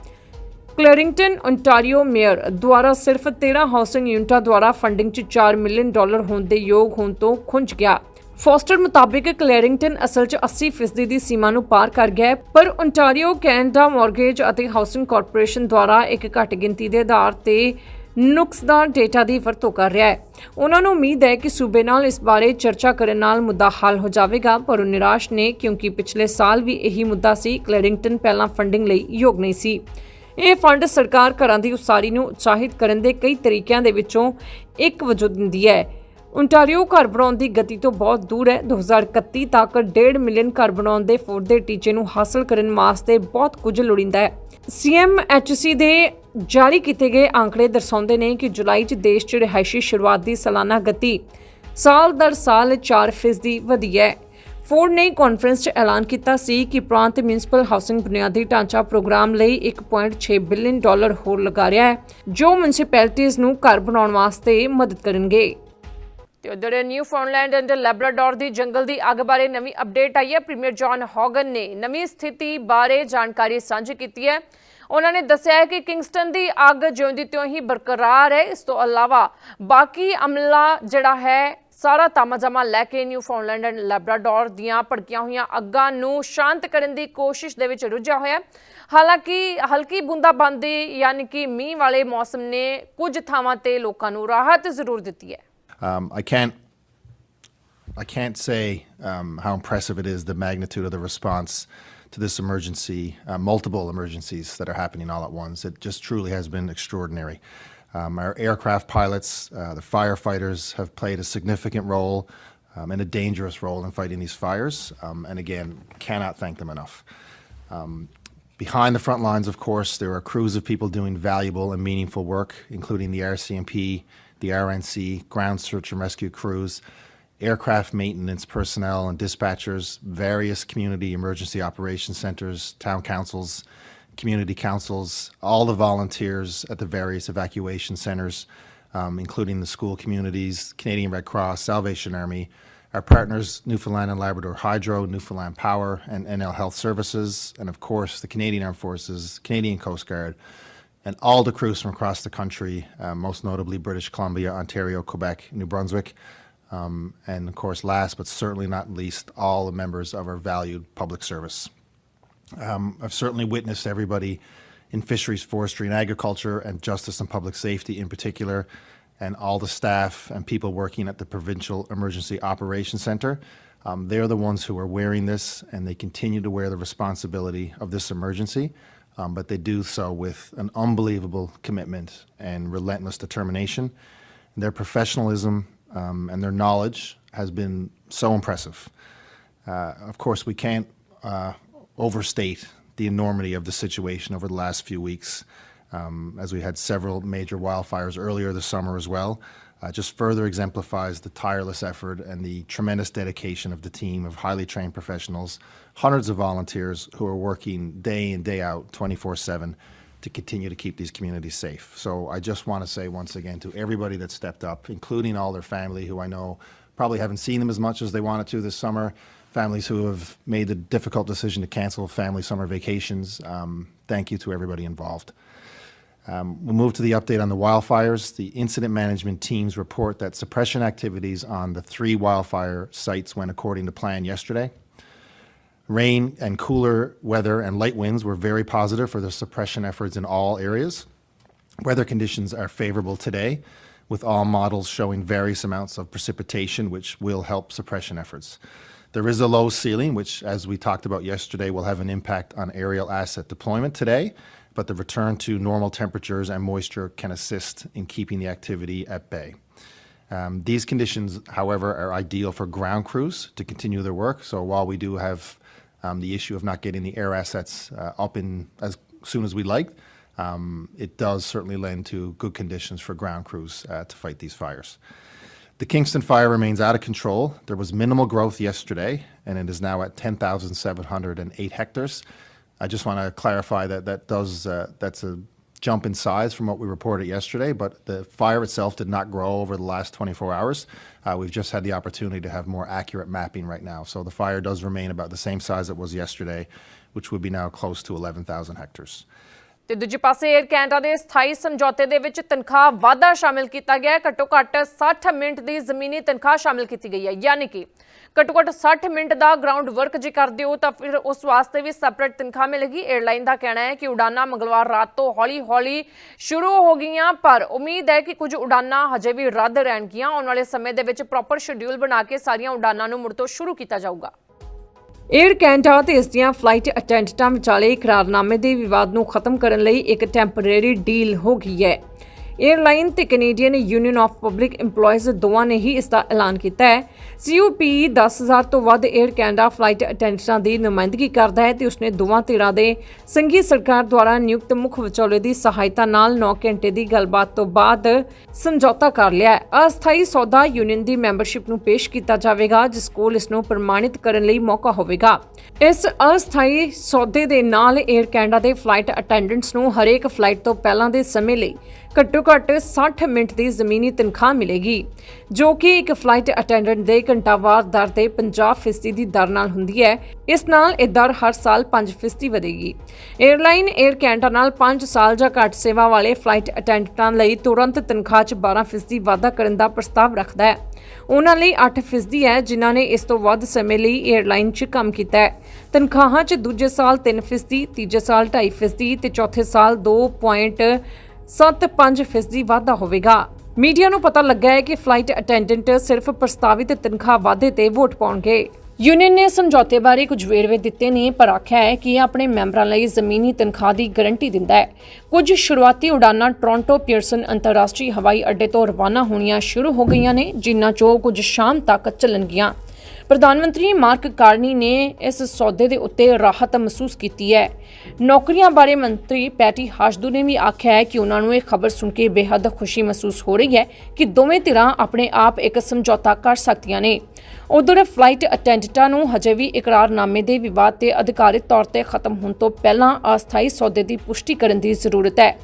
ਕਲੈਰਿੰਗਟਨ ਓਨਟਾਰੀਓ ਮੇਅਰ ਦੁਆਰਾ ਸਿਰਫ 13 ਹਾਊਸਿੰਗ ਯੂਨਿਟਾਂ ਦੁਆਰਾ ਫੰਡਿੰਗ 'ਚ 4 ਮਿਲੀਅਨ ਡਾਲਰ ਹੋਣ ਦੇ ਯੋਗ ਹੋਣ ਤੋਂ ਖੁੰਝ ਗਿਆ। ਫੋਸਟਰ ਮੁਤਾਬਿਕ ਕਲੈਰਿੰਗਟਨ ਅਸਲ 'ਚ 80% ਦੀ ਸੀਮਾ ਨੂੰ ਪਾਰ ਕਰ ਗਿਆ ਹੈ, ਪਰ ਓਨਟਾਰੀਓ ਕੈਨੇਡਾ ਮਾਰਗੇਜ ਅਤੇ ਹਾਊਸਿੰਗ ਕਾਰਪੋਰੇਸ਼ਨ ਦੁਆਰਾ ਇੱਕ ਘੱਟ ਗਿਣਤੀ ਦੇ ਆਧਾਰ ਤੇ ਨੁਕਸਦਾਰ ਡੇਟਾ ਦੀ ਵਰਤੋਂ ਕਰ ਰਿਹਾ ਹੈ। ਉਹਨਾਂ ਨੂੰ ਉਮੀਦ ਹੈ ਕਿ ਸੂਬੇ ਨਾਲ ਇਸ ਬਾਰੇ ਚਰਚਾ ਕਰਨ ਨਾਲ ਮੁੱਦਾ ਹੱਲ ਹੋ ਜਾਵੇਗਾ, ਪਰ ਉਹ ਨਿਰਾਸ਼ ਨੇ ਕਿਉਂਕਿ ਪਿਛਲੇ ਸਾਲ ਵੀ ਇਹੀ ਮੁੱਦਾ ਸੀ, ਕਲੈਰਿੰਗਟਨ ਪਹਿਲਾਂ ਫੰਡਿੰਗ ਲਈ ਯੋਗ ਨਹੀਂ ਸੀ। ਇਹ ਫੰਡ ਸਰਕਾਰ ਘਰਾਂ ਦੀ ਉਸਾਰੀ ਨੂੰ ਉਤਸ਼ਾਹਿਤ ਕਰਨ ਦੇ ਕਈ ਤਰੀਕਿਆਂ ਦੇ ਵਿੱਚੋਂ ਇੱਕ ਵਜੋਂ ਦਿੰਦੀ ਹੈ। ontario ਘਰ ਬਣਾਉਣ ਦੀ ਗਤੀ ਤੋਂ ਬਹੁਤ ਦੂਰ ਹੈ। 2031 ਤੱਕ 1.5 ਮਿਲੀਅਨ ਘਰ ਬਣਾਉਣ ਦੇ ਫੋਰਡ ਦੇ ਟੀਚੇ ਨੂੰ ਹਾਸਲ ਕਰਨ ਵਾਸਤੇ ਬਹੁਤ ਕੁਝ ਲੋੜੀਂਦਾ ਹੈ। CMHC ਦੇ ਜਾਰੀ ਕੀਤੇ ਗਏ ਅੰਕੜੇ ਦਰਸਾਉਂਦੇ ਨੇ ਕਿ ਜੁਲਾਈ 'ਚ ਦੇਸ਼ 'ਚ ਰਿਹਾਇਸ਼ੀ ਸ਼ੁਰੂਆਤ ਦੀ ਸਾਲਾਨਾ ਗਤੀ ਸਾਲ ਦਰ ਸਾਲ 4% ਵਧੀ ਹੈ। ਫੋਰਡ ਨੇ ਕਾਨਫਰੰਸ 'ਚ ਐਲਾਨ ਕੀਤਾ ਸੀ ਕਿ ਪ੍ਰਾਂਤ ਮਿਊਨਿਸਪਲ ਹਾਊਸਿੰਗ ਬੁਨਿਆਦੀ ਢਾਂਚਾ ਪ੍ਰੋਗਰਾਮ ਲਈ 1.6 ਬਿਲੀਅਨ ਡਾਲਰ ਹੋਰ ਲਗਾ ਰਿਹਾ ਹੈ, ਜੋ ਮਿਊਨਿਸਪੈਲਿਟੀਜ਼ ਨੂੰ ਘਰ ਬਣਾਉਣ ਵਾਸਤੇ ਮਦਦ ਕਰਨਗੇ। ਤੇ ਉਧਰ ਨਿਊ ਫਾਊਂਡਲੈਂਡ ਐਂਡ ਲੈਬਰਾਡੋਰ ਦੀ ਜੰਗਲ ਦੀ ਅੱਗ ਬਾਰੇ ਨਵੀਂ ਅਪਡੇਟ ਆਈ ਹੈ। ਪ੍ਰੀਮੀਅਰ ਜੌਨ ਹੌਗਨ ਨੇ ਨਵੀਂ ਸਥਿਤੀ ਬਾਰੇ ਜਾਣਕਾਰੀ ਸਾਂਝੀ ਕੀਤੀ ਹੈ। ਉਹਨਾਂ ਨੇ ਦੱਸਿਆ ਹੈ ਕਿ ਕਿੰਗਸਟਨ ਦੀ ਅੱਗ ਜਿਉਂਦੀ ਤਿਉਂ ਹੀ ਬਰਕਰਾਰ ਹੈ। ਇਸ ਤੋਂ ਇਲਾਵਾ ਬਾਕੀ ਅਮਲਾ ਜਿਹੜਾ ਹੈ ਸਾਰਾ ਤਾਮਾਜਾਮਾ ਲੈ ਕੇ ਨਿਊ ਫਾਊਂਡਲੈਂਡ ਐਂਡ ਲੈਬਰਾਡੋਰ ਦੀਆਂ ਭੜਕੀਆਂ ਹੋਈਆਂ ਅੱਗਾਂ ਨੂੰ ਸ਼ਾਂਤ ਕਰਨ ਦੀ ਕੋਸ਼ਿਸ਼ ਦੇ ਵਿੱਚ ਰੁੱਝਿਆ ਹੋਇਆ ਹੈ ਹਾਲਾਂਕਿ ਹਲਕੀ ਬੂੰਦਾਬਾਂਦੀ ਯਾਨੀ ਕਿ ਮੀਂਹ ਵਾਲੇ ਮੌਸਮ ਨੇ ਕੁਝ ਥਾਵਾਂ ਤੇ ਲੋਕਾਂ ਨੂੰ ਰਾਹਤ ਜ਼ਰੂਰ ਦਿੱਤੀ ਹੈ Um, I can't. I can't say um, how impressive it is the magnitude of the response to this emergency, uh, multiple emergencies that are happening all at once. It just truly has been extraordinary. Um, our aircraft pilots, uh, the firefighters have played a significant role um, and a dangerous role in fighting these fires. Um, and again, cannot thank them enough. Behind the front lines, of course, there are crews of people doing valuable and meaningful work, including the RCMP, the RNC, ground search and rescue crews, aircraft maintenance personnel and dispatchers, various community emergency operations centers, town councils, community councils, all the volunteers at the various evacuation centers, um, including the school communities, Canadian Red Cross, Salvation Army, our partners, Newfoundland and Labrador Hydro, Newfoundland Power, and NL Health Services, and of course, the Canadian Armed Forces, Canadian Coast Guard, and all the crews from across the country, uh, most notably British Columbia, Ontario, Quebec, New Brunswick, um, and of course, last but certainly not least, all the members of our valued public service. Um, I've certainly witnessed everybody in fisheries, forestry, and agriculture, and justice and public safety in particular, and all the staff and people working at the Provincial Emergency Operations Centre. Um, they're the ones who are wearing this, and they continue to wear the responsibility of this emergency. Um, but they do so with an unbelievable commitment and relentless determination. Their professionalism um, and their knowledge has been so impressive. Uh, of course, we can't uh, overstate the enormity of the situation over the last few weeks, um, as we had several major wildfires earlier this summer as well. Uh, just further exemplifies the tireless effort and the tremendous dedication of the team of highly trained professionals, hundreds of volunteers who are working day in, day out, 24 7 to continue to keep these communities safe. So I just want to say once again to everybody that stepped up, including all their family who I know probably haven't seen them as much as they wanted to this summer, families who have made the difficult decision to cancel family summer vacations. Um, thank you to everybody involved. Um, we'll move to the update on the wildfires. The incident management teams report that suppression activities on the three wildfire sites went according to plan yesterday. Rain and cooler weather and light winds were very positive for the suppression efforts in all areas. Weather conditions are favorable today, with all models showing various amounts of precipitation, which will help suppression efforts. There is a low ceiling, which, as we talked about yesterday, will have an impact on aerial asset deployment today. but the return to normal temperatures and moisture can assist in keeping the activity at bay. Um, these conditions, however, are ideal for ground crews to continue their work. So while we do have um, the issue of not getting the air assets uh, up in as soon as we like, um, it does certainly lend to good conditions for ground crews uh, to fight these fires. The Kingston fire remains out of control. There was minimal growth yesterday, and it is now at 10,708 hectares. I just want to clarify that that does uh, that's a jump in size from what we reported yesterday, but the fire itself did not grow over the last 24 hours. Uh, we've just had the opportunity to have more accurate mapping right now. So the fire does remain about the same size it was yesterday, which would be now close to 11,000 hectares. ਤੇ ਦੂਜੇ ਪਾਸੇ 에ਅਰ ਕੈਨੇਡਾ ਦੇ ਸਥਾਈ ਸਮਝੌਤੇ ਦੇ ਵਿੱਚ ਤਨਖਾਹ ਵਾਧਾ ਸ਼ਾਮਿਲ ਕੀਤਾ ਗਿਆ ਹੈ। ਘੱਟੋ ਘੱਟ 60 ਮਿੰਟ ਦੀ ਜ਼ਮੀਨੀ ਤਨਖਾਹ ਸ਼ਾਮਿਲ ਕੀਤੀ ਗਈ ਹੈ। ਯਾਨੀ ਕਿ ਘੱਟੋ ਘੱਟ 60 ਮਿੰਟ ਦਾ ਗਰਾਊਂਡ ਵਰਕ ਜੇ ਕਰਦੇ ਹੋ ਤਾਂ ਫਿਰ ਉਸ ਵਾਸਤੇ ਵੀ ਸੈਪਰੇਟ ਤਨਖਾਹ ਮਿਲੇਗੀ। 에ਅਰਲਾਈਨ ਦਾ ਕਹਿਣਾ ਹੈ ਕਿ ਉਡਾਨਾਂ ਮੰਗਲਵਾਰ ਰਾਤ ਤੋਂ ਹੌਲੀ-ਹੌਲੀ ਸ਼ੁਰੂ ਹੋ ਗਈਆਂ, ਪਰ ਉਮੀਦ ਹੈ ਕਿ ਕੁਝ ਉਡਾਨਾਂ ਹਜੇ ਵੀ ਰੱਦ ਰਹਿਣਗੀਆਂ। ਆਉਣ ਵਾਲੇ ਸਮੇਂ ਦੇ ਵਿੱਚ ਪ੍ਰੋਪਰ ਸ਼ਡਿਊਲ ਬਣਾ ਕੇ ਸਾਰੀਆਂ ਉਡਾਨਾਂ ਨੂੰ ਮੁੜ ਤੋਂ ਸ਼ੁਰੂ ਕੀਤਾ ਜਾਊਗਾ। 에ਅਰ ਕੈਨੇਡਾ ਤੇ ਇਸ ਦੀਆਂ ਫਲਾਈਟ ਅਟੈਂਡੈਂਟਾਂ ਵਿਚਾਲੇ ਇਕਰਾਰਨਾਮੇ ਦੇ ਵਿਵਾਦ ਨੂੰ ਖਤਮ ਕਰਨ ਲਈ ਇੱਕ ਟੈਂਪਰੇਰੀ ਡੀਲ ਹੋ ਗਈ ਹੈ। ਏਅਰਲਾਈਨ ਤੇ Canadian Union of Public EMPLOYEES ਦੋਵਾਂ ਨੇ ਹੀ ਇਸ ਦਾ ਐਲਾਨ ਕੀਤਾ ਹੈ। CUP 10000 ਤੋਂ ਵੱਧ 에ਅਰ ਕੈਨੇਡਾ ਫਲਾਈਟ ਅਟੈਂਡੈਂਟਾਂ ਦੀ ਨੁਮਾਇੰਦਗੀ ਕਰਦਾ ਹੈ ਤੇ ਉਸਨੇ ਦੋਵਾਂ ਧਿਰਾਂ ਦੇ ਸੰਘੀ ਸਰਕਾਰ ਦੁਆਰਾ ਨਿਯੁਕਤ ਮੁੱਖ ਵਿਚੌਲੇ ਦੀ ਸਹਾਇਤਾ ਨਾਲ 9 ਘੰਟੇ ਦੀ ਗੱਲਬਾਤ ਤੋਂ ਬਾਅਦ ਸਮਝੌਤਾ ਕਰ ਲਿਆ ਹੈ। ਅਸਥਾਈ ਸੌਦਾ ਯੂਨੀਅਨ ਦੀ ਮੈਂਬਰਸ਼ਿਪ ਨੂੰ ਪੇਸ਼ ਕੀਤਾ ਜਾਵੇਗਾ, ਜਿਸ ਕੋਲ ਇਸ ਨੂੰ ਪ੍ਰਮਾਣਿਤ ਕਰਨ ਲਈ ਮੌਕਾ ਹੋਵੇਗਾ। ਇਸ ਅਸਥਾਈ ਸੌਦੇ ਦੇ ਨਾਲ 에ਅਰ ਕੈਨੇਡਾ ਦੇ ਫਲਾਈਟ ਅਟੈਂਡੈਂਟਸ ਨੂੰ ਹਰੇਕ ਫਲਾਈਟ ਤੋਂ ਪਹਿਲਾਂ ਦੇ ਸਮੇਂ ਲਈ ਘੱਟੋ ਘੱਟ 60 ਮਿੰਟ ਦੀ ਜ਼ਮੀਨੀ ਤਨਖਾਹ ਮਿਲੇਗੀ, ਜੋ ਕਿ ਇੱਕ ਫਲਾਈਟ ਅਟੈਂਡੈਂਟ ਦੇ ਘੰਟਾਵਾਰ ਦਰ ਤੇ 50% ਦੀ ਦਰ ਨਾਲ ਹੁੰਦੀ ਹੈ। ਇਸ ਨਾਲ ਇਹ ਦਰ ਹਰ ਸਾਲ 5% ਵਧੇਗੀ। 에ਅਰਲਾਈਨ 에ਅਰ ਕੈਨੇਡਾ ਨਾਲ 5 ਸਾਲ ਜਾਂ ਘੱਟ ਸੇਵਾ ਵਾਲੇ ਫਲਾਈਟ ਅਟੈਂਡੈਂਟਾਂ ਲਈ ਤੁਰੰਤ ਤਨਖਾਹ 'ਚ 12% ਵਾਧਾ ਕਰਨ ਦਾ ਪ੍ਰਸਤਾਵ ਰੱਖਦਾ ਹੈ। ਉਹਨਾਂ ਲਈ 8% ਹੈ, ਜਿਨ੍ਹਾਂ ਨੇ ਇਸ ਤੋਂ ਵੱਧ ਸਮੇਂ ਲਈ 에ਅਰਲਾਈਨ 'ਚ ਕੰਮ ਕੀਤਾ ਹੈ। ਤਨਖਾਹਾਂ 'ਚ ਦੂਜੇ ਸਾਲ 3% ਤੀਜੇ ਸਾਲ 2.5% ਤੇ ਚੌਥੇ ਸਾਲ 2. 2.75% ਵਾਧਾ ਹੋਵੇਗਾ। ਮੀਡੀਆ ਨੂੰ ਪਤਾ ਲੱਗਾ ਹੈ ਕਿ ਫਲਾਈਟ ਅਟੈਂਡੈਂਟ ਸਿਰਫ ਪ੍ਰਸਤਾਵਿਤ ਤਨਖਾਹ ਵਾਧੇ ਤੇ ਵੋਟ ਪਾਉਣਗੇ। ਯੂਨੀਅਨ ਨੇ ਸਮਝੌਤੇ ਬਾਰੇ ਕੁਝ ਵੇਰਵੇ ਦਿੱਤੇ ਨੇ ਪਰ ਆਖਿਆ ਹੈ ਕਿ ਇਹ ਆਪਣੇ ਮੈਂਬਰਾਂ ਲਈ ਜ਼ਮੀਨੀ ਤਨਖਾਹ ਦੀ ਗਾਰੰਟੀ ਦਿੰਦਾ ਹੈ। ਕੁਝ ਸ਼ੁਰੂਆਤੀ ਉਡਾਨਾਂ ਟੋਰਾਂਟੋ, ਪੀਅਰਸਨ, ਅੰਤਰਰਾਸ਼ਟਰੀ ਹਵਾਈ ਅੱਡੇ ਤੋਂ ਰਵਾਨਾ ਹੋਣੀਆਂ ਸ਼ੁਰੂ ਹੋ ਗਈਆਂ ਨੇ, ਜਿਨ੍ਹਾਂ ਚੋਂ ਕੁਝ ਸ਼ਾਮ ਤੱਕ ਚੱਲਣਗੀਆਂ। ਪ੍ਰਧਾਨ ਮੰਤਰੀ ਮਾਰਕ ਕਾਰਨੀ ਨੇ ਇਸ ਸੌਦੇ ਦੇ ਉੱਤੇ ਰਾਹਤ ਮਹਿਸੂਸ ਕੀਤੀ ਹੈ। ਨੌਕਰੀਆਂ ਬਾਰੇ ਮੰਤਰੀ ਪੈਟੀ ਹਾਸ਼ਦੂ ਨੇ ਵੀ ਆਖਿਆ ਹੈ ਕਿ ਉਹਨਾਂ ਨੂੰ ਇਹ ਖਬਰ ਸੁਣ ਕੇ ਬੇਹੱਦ ਖੁਸ਼ੀ ਮਹਿਸੂਸ ਹੋ ਰਹੀ ਹੈ ਕਿ ਦੋਵੇਂ ਧਿਰਾਂ ਆਪਣੇ ਆਪ ਇੱਕ ਸਮਝੌਤਾ ਕਰ ਸਕਦੀਆਂ ਨੇ। ਉਧਰ ਫਲਾਈਟ ਅਟੈਂਡੈਂਟਾਂ ਨੂੰ ਹਜੇ ਵੀ ਇਕਰਾਰਨਾਮੇ ਦੇ ਵਿਵਾਦ ਤੇ ਅਧਿਕਾਰਿਤ ਤੌਰ ਤੇ ਖਤਮ ਹੋਣ ਤੋਂ ਪਹਿਲਾਂ ਅਸਥਾਈ ਸੌਦੇ ਦੀ ਪੁਸ਼ਟੀ ਕਰਨ ਦੀ ਜ਼ਰੂਰਤ ਹੈ।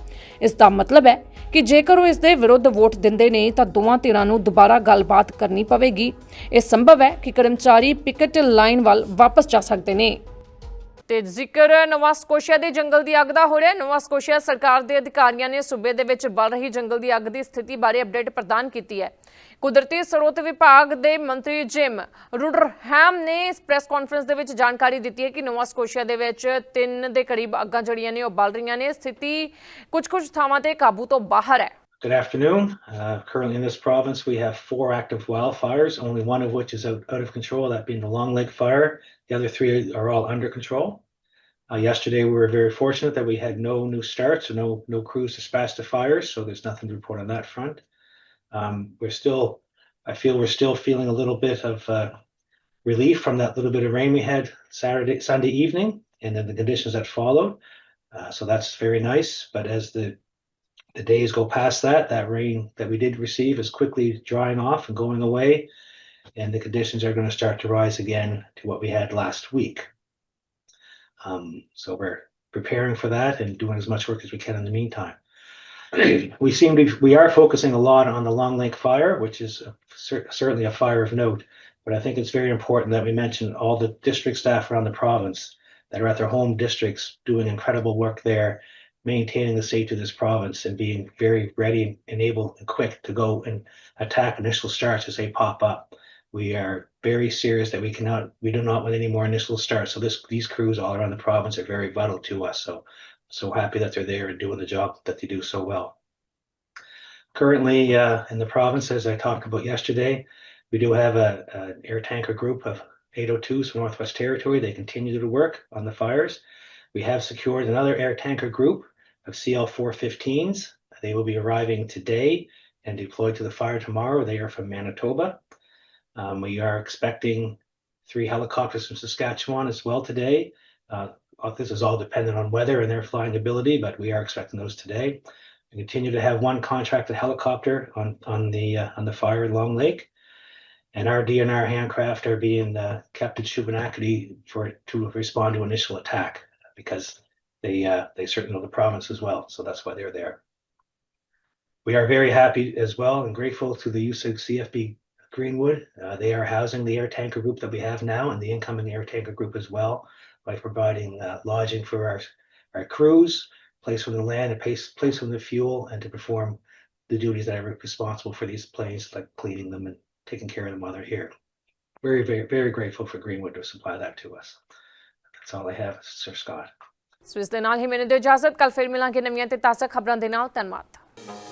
ਇਸ ਦਾ ਮਤਲਬ ਹੈ ਕਿ ਜੇਕਰ ਉਹ ਇਸ ਦੇ ਵਿਰੁੱਧ ਵੋਟ ਦਿੰਦੇ ਨੇ, ਤਾਂ ਦੋਵਾਂ ਧਿਰਾਂ ਨੂੰ ਦੁਬਾਰਾ ਗੱਲਬਾਤ ਕਰਨੀ ਪਵੇਗੀ। ਇਹ ਸੰਭਵ ਹੈ ਕਿ ਕਰਮਚਾਰੀ ਪਿਕਟ ਲਾਈਨ ਵੱਲ ਵਾਪਸ ਜਾ ਸਕਦੇ ਨੇ। ਤੇ ਜ਼ਿਕਰ ਨਵਾਂ ਸਕੋਸ਼ੀਆ ਦੇ ਜੰਗਲ ਦੀ ਅੱਗ ਦਾ ਹੋ ਰਿਹਾ ਹੈ। ਨਵਾਂ ਸਕੋਸ਼ੀਆ ਸਰਕਾਰ ਦੇ ਅਧਿਕਾਰੀਆਂ ਨੇ ਸੂਬੇ ਦੇ ਵਿੱਚ ਬਲ ਰਹੀ ਜੰਗਲ ਦੀ ਅੱਗ ਦੀ ਸਥਿਤੀ ਬਾਰੇ ਅਪਡੇਟ ਪ੍ਰਦਾਨ ਕੀਤੀ ਹੈ। ਕੁਦਰਤੀ ਸਰੋਤ ਵਿਭਾਗ ਦੇ ਮੰਤਰੀ ਜਿਮ ਰੁਡਰਹੈਮ ਨੇ ਇਸ ਪ੍ਰੈਸ ਕਾਨਫਰੰਸ ਦੇ ਵਿੱਚ ਜਾਣਕਾਰੀ ਦਿੱਤੀ ਹੈ ਕਿ ਨਵਾਂ ਸਕੋਸ਼ੀਆ ਦੇ ਵਿੱਚ ਤਿੰਨ ਦੇ ਕਰੀਬ ਅੱਗਾਂ ਜਿਹੜੀਆਂ ਨੇ ਉਹ ਬਲ ਰਹੀਆਂ ਨੇ ਸਥਿਤੀ ਕੁਝ-ਕੁਝ ਥਾਵਾਂ ਤੇ ਕਾਬੂ ਤੋਂ ਬਾਹਰ ਹੈ Good afternoon. Uh, currently in this province, we have four active wildfires, only one of which is out, out of control, that being the Long Lake Fire. The other three are all under control. Uh, yesterday, we were very fortunate that we had no new starts or no, no crews dispatched to fires, so there's nothing to report on that front. Um, we're still, I feel we're still feeling a little bit of uh, relief from that little bit of rain we had Saturday, Sunday evening, and then the conditions that followed. Uh, so that's very nice. But as the the days go past that, that rain that we did receive is quickly drying off and going away, and the conditions are going to start to rise again to what we had last week. Um, so we're preparing for that and doing as much work as we can in the meantime. we seem to we are focusing a lot on the Long Lake fire, which is a, cer- certainly a fire of note. But I think it's very important that we mention all the district staff around the province that are at their home districts doing incredible work there maintaining the safety of this province and being very ready and able and quick to go and attack initial starts as they pop up. We are very serious that we cannot, we do not want any more initial starts. So this, these crews all around the province are very vital to us. So, so happy that they're there and doing the job that they do so well. Currently, uh, in the province, as I talked about yesterday, we do have a, an air tanker group of 802s from Northwest Territory. They continue to work on the fires. We have secured another air tanker group of CL415s. They will be arriving today and deployed to the fire tomorrow. They are from Manitoba. Um, we are expecting three helicopters from Saskatchewan as well today. Uh, this is all dependent on weather and their flying ability, but we are expecting those today. We continue to have one contracted helicopter on on the uh, on the fire in Long Lake, and our DNR handcraft are being uh, kept at Shubenacadie for to respond to initial attack because they uh, they certainly know the province as well, so that's why they're there. We are very happy as well and grateful to the use of CFB Greenwood. Uh, they are housing the air tanker group that we have now and the incoming air tanker group as well by providing uh, lodging for our our crews, place for the land, and place place for the fuel, and to perform the duties that are responsible for these planes, like cleaning them and taking care of them while they're here. Very, very, very grateful for Greenwood to supply that to us. That's all I have, Sir Scott. ਸੋ ਇਸ ਦੇ ਨਾਲ ਹੀ ਮੈਨੂੰ ਦਿਓ ਇਜਾਜ਼ਤ ਕੱਲ ਫਿਰ ਮਿਲਾਂਗੇ ਨਵੀਆਂ ਤੇ ਤਾਜ਼ਾ ਖਬਰਾਂ ਦੇ ਨਾਲ ਧੰਨਵਾਦ